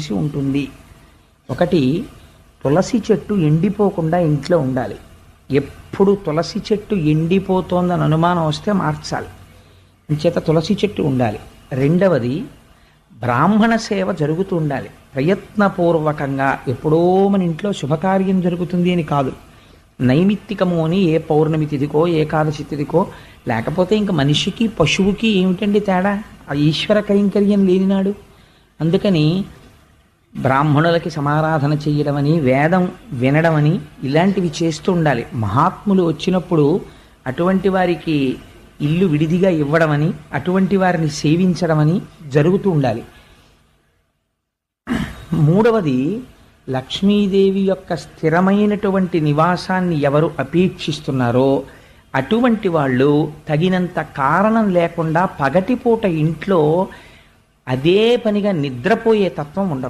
చేసి ఉంటుంది. ఒకటి తులసి చెట్టు ఎండిపోకుండా ఇంట్లో ఉండాలి. ఎప్పుడు తులసి చెట్టు ఎండిపోతోందని అనుమానం వస్తే మార్చాలి. అంచేత తులసి చెట్టు ఉండాలి. రెండవది బ్రాహ్మణ సేవ జరుగుతూ ఉండాలి. ప్రయత్నపూర్వకంగా ఎప్పుడో మన ఇంట్లో శుభకార్యం జరుగుతుంది అని కాదు. నైమిత్తికము అని ఏ పౌర్ణమి తిథికో ఏకాదశి తిథికో లేకపోతే ఇంక మనిషికి పశువుకి ఏమిటండి తేడా? ఆ ఈశ్వర కైంకర్యం లేనినాడు. అందుకని బ్రాహ్మణులకి సమారాధన చేయడమని వేదం వినడమని ఇలాంటివి చేస్తూ ఉండాలి. మహాత్ములు వచ్చినప్పుడు అటువంటి వారికి ఇల్లు విడిదిగా ఇవ్వడమని అటువంటి వారిని సేవించడమని జరుగుతూ ఉండాలి. మూడవది లక్ష్మీదేవి యొక్క స్థిరమైనటువంటి నివాసాన్ని ఎవరు అపేక్షిస్తున్నారో అటువంటి వాళ్ళు తగినంత కారణం లేకుండా పగటిపూట ఇంట్లో అదే పనిగా నిద్రపోయే తత్వం ఉండదు.